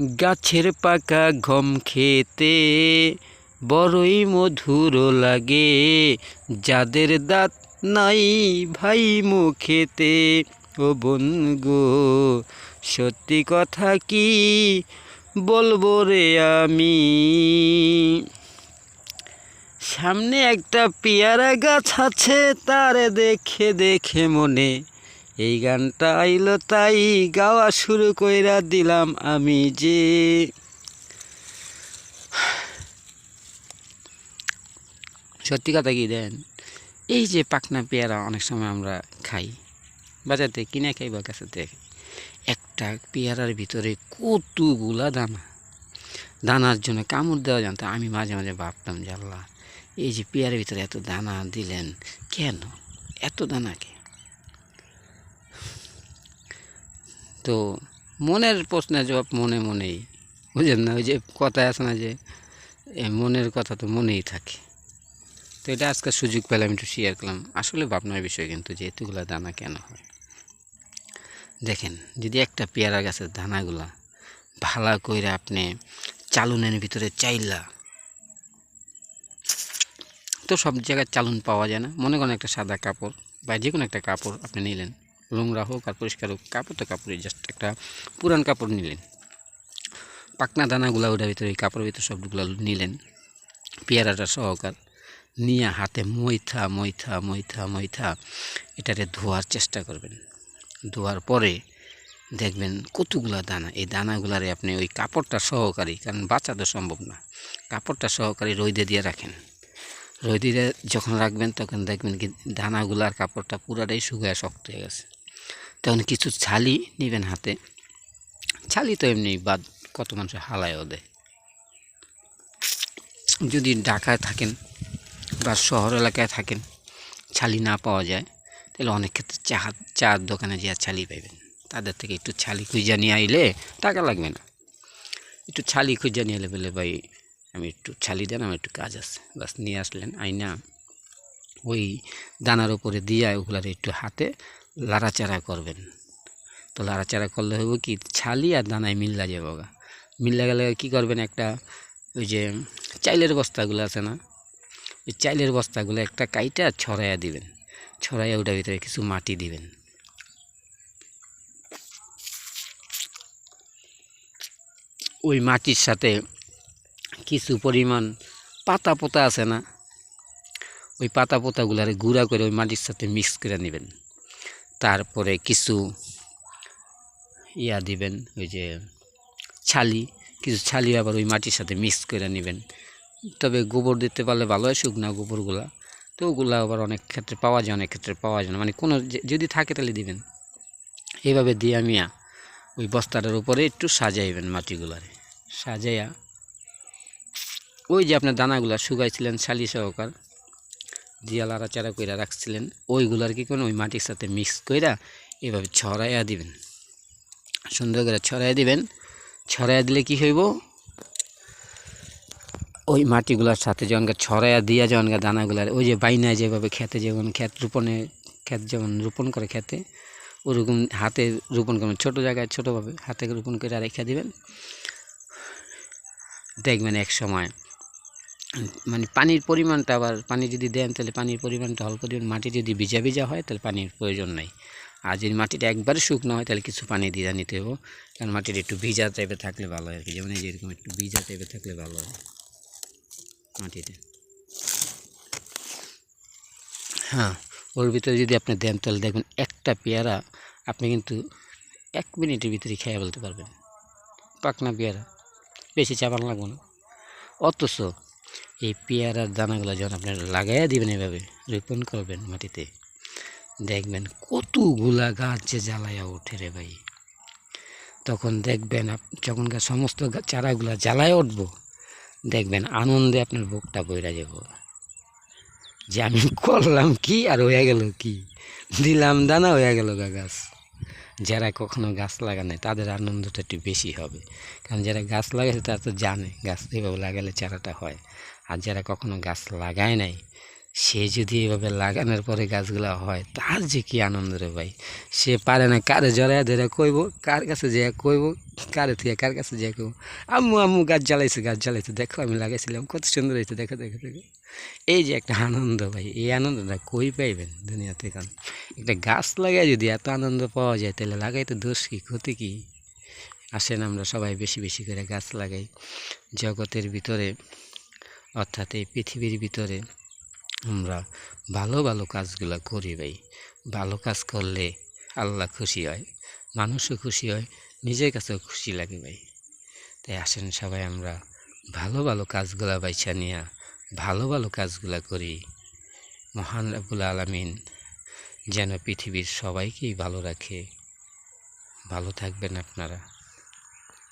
গাছের পাকা গম খেতে বড়ই মধুর লাগে। যাদের দাঁত নাই ভাই মুখেতে, ও বোন গো সত্যি কথা কি বলব রে আমি? সামনে একটা পেয়ারা গাছ আছে, তারে দেখে দেখে মনে এই গানটা আইলো তাই গাওয়া শুরু কইরা দিলাম আমি যে। সত্যি কথা কি দেন? এই যে পাকনা পেয়ারা অনেক সময় আমরা খাই বাজার থেকে কিনে খাই বা কাছে থেকে একটা পেয়ারার ভিতরে কতগুলা দানা। দানার জন্য কামড় দেওয়া জানতো, আমি মাঝে মাঝে ভাবতাম আল্লাহ, এই যে পেয়ারের ভিতরে এত দানা দিলেন কেন? এত দানাকে তো মনের প্রশ্নের জবাব মনে মনেই। বুঝলেন না? ওই যে কথায় আছে না যে মনের কথা তো মনেই থাকে। তো এটা আজকে সুযোগ পেলাম একটু শেয়ার করলাম। আসলে ভাবনার বিষয় কিন্তু যে এতগুলো দানা কেন হয়? দেখেন, যদি একটা পেয়ারা গাছের দানাগুলা ভালা কইরা আপনি চালুনের ভিতরে চাইলা, তো সব জায়গায় চালুন পাওয়া যায় না। মনে করেন একটা সাদা কাপড় বা যে কোনো একটা কাপড় আপনি নিলেন। নোংরা হোক আর পরিষ্কার হোক, কাপড় তো কাপড়ই জাস্ট একটা পুরান কাপড় নিলেন। পাকনা দানাগুলা ওটার ভিতরে ওই কাপড়ের ভিতরে সবগুলো নিলেন, পেয়ারাটা সহকার, নিয়ে হাতে মইথা মইথা মইথা মইথা এটারে ধোয়ার চেষ্টা করবেন। ধোয়ার পরে দেখবেন কতগুলা দানা, এই দানাগুলারে আপনি ওই কাপড়টা সহকারী, কারণ বাঁচা তো সম্ভব না, কাপড়টা সহকারী রোদে দিয়ে রাখেন। রোদে দিয়ে যখন রাখবেন, তখন দেখবেন কি দানাগুলার কাপড়টা পুরাটাই শুকায় শক্ত হয়ে গেছে। তখন কিছু ছালি নেবেন হাতে। ছালি তো এমনি বাদ কত মানুষ হালায়ও দেয়। যদি ঢাকায় থাকেন বা শহর এলাকায় থাকেন, ছালি না পাওয়া যায়, তাহলে অনেক ক্ষেত্রে চা চার দোকানে যে ছালি পাইবেন, তাদের থেকে একটু ছালি খুঁজা নিয়ে আইলে টাকা লাগবে না। একটু ছালি খুঁজা নিয়ে এলে বলে, ভাই, আমি একটু ছালি দেন, আমার একটু কাজ আছে। বাস নিয়ে আসলেন, আইনা ওই দানার উপরে দিয়ে ওগুলার একটু হাতে লাড়াচাড়া করবেন। তো লাড়াচাড়া করলে হইব কি, ছালি আর দানায় মিল্লা যাব গা মিল্লা গেলে কী করবেন একটা, ওই যে চাইলের বস্তাগুলো আছে না, ওই চাইলের বস্তাগুলো একটা কাইটা ছড়াইয়া দিবেন। ছড়াইয়া ওটার ভিতরে কিছু মাটি দিবেন। ওই মাটির সাথে কিছু পরিমাণ পাতা পোতা আছে না, ওই পাতা পোতাগুলারে গুঁড়া করে ওই মাটির সাথে মিক্স করে নেবেন। তারপরে কিছু ইয়া দিবেন, ওই যে ছালি, কিছু ছালি আবার ওই মাটির সাথে মিক্স করে নেবেন। তবে গোবর দিতে পারলে ভালো হয়, শুকনা গোবরগুলা। তো ওগুলা আবার অনেক ক্ষেত্রে পাওয়া যায়, অনেক ক্ষেত্রে পাওয়া যায় না। মানে কোনো যদি থাকে তাহলে দিবেন। এইভাবে দিয়া মিয়া ওই বস্তাটার উপরে একটু সাজাইবেন মাটিগুলারে। সাজাইয়া, ওই যে আপনার দানাগুলা শুকাইছিলেন শালি সহকার দিয়া লাড়াচাড়া কইরা রাখছিলেন, ওইগুলার কি করুন ওই মাটির সাথে মিক্স কইরা এভাবে ছড়াইয়া দিবেন? সুন্দর করে ছড়াইয়া দিবেন, ছড়াইয়া দিলে কি হইব? ওই মাটিগুলোর সাথে যখন ছড়াইয়া দিয়া যখন দানাগুলার, ওই যে বাইনায় যেভাবে খেতে যেমন ক্ষেত রোপণে, ক্ষেত যেমন রোপণ করে খেতে ওরকম হাতে রোপণ করবেন ছোটো জায়গায় ছোটোভাবে হাতে রোপণ করে রেখে দিবেন। দেখবেন এক সময় মানে পানির পরিমাণটা আবার পানি যদি দেন, তাহলে পানির পরিমাণটা অল্প দিবেন মাটি যদি ভিজা ভিজা হয়, তাহলে পানির প্রয়োজন নাই। আর যদি মাটিটা একবারে শুকনো হয়, তাহলে কিছু পানি দিয়ে নিতে হবে কারণ মাটিটা একটু ভিজা টাইপের থাকলে ভালো হয় আর কি। যেমন এই যে এরকম একটু ভিজা টাইপের থাকলে ভালো হয় মাটিতে হ্যাঁ ওর ভিতরে যদি আপনি দেন, তাহলে দেখবেন একটা পেয়ারা আপনি কিন্তু এক মিনিটের ভিতরে খেয়ে বলতে পারবেন। পাকনা পেয়ারা, বেশি চাপান লাগবে না। অথচ এই পেয়ারার দানাগুলো যখন আপনি লাগাইয়া দিবেন এভাবে, রোপণ করবেন মাটিতে, দেখবেন কতগুলা গাছ যে জ্বালাইয়া ওঠে রে ভাই। তখন দেখবেন যখন সমস্ত চারাগুলা জ্বালায় উঠবো, দেখবেন আনন্দে আপনার বুকটা বইরা যাব। যে আমি করলাম কি আর হয়ে গেল কি? দিলাম দানা হয়ে গেল গা গাছ। যারা কখনো গাছ লাগানে তাদের আনন্দটা একটু বেশি হবে। কারণ যারা গাছ লাগাইছে তারা তো জানে, গাছ এইভাবে লাগালে চারাটা হয়। আর যারা কখনো গাছ লাগায় নাই, সে যদি এভাবে লাগানোর পরে গাছগুলো হয়, তার যে কি আনন্দ রে ভাই? সে পারে না কারে জড়াইয়া ধরে কইব, কার কাছে যে কইব, কারে থেকে কার কাছে যে কইব। আম্মু আম্মু, গাছ জ্বালাইছে গাছ জ্বালাইছে, দেখো আমি লাগাইছিলাম, কত সুন্দর হয়েছে দেখো দেখো দেখো। এই যে একটা আনন্দ ভাই, এই আনন্দটা কই পাইবেন দুনিয়াতে কারণ একটা গাছ লাগাই যদি এত আনন্দ পাওয়া যায়, তাহলে লাগাইতে দোষ কী, ক্ষতি কি? আসেন আমরা সবাই বেশি বেশি করে গাছ লাগাই। জগতের ভিতরে অর্থাৎ এই পৃথিবীর ভিতরে আমরা ভালো ভালো কাজগুলো করি ভাই। ভালো কাজ করলে আল্লাহ খুশি হয়, মানুষও খুশি হয়, নিজের কাছেও খুশি লাগে ভাই। তাই আসেন সবাই আমরা ভালো ভালো কাজগুলা বাইছা নিয়ে ভালো ভালো কাজগুলা করি। মহান রাবুল আলমিন যেন পৃথিবীর সবাইকেই ভালো রাখে। ভালো থাকবেন আপনারা।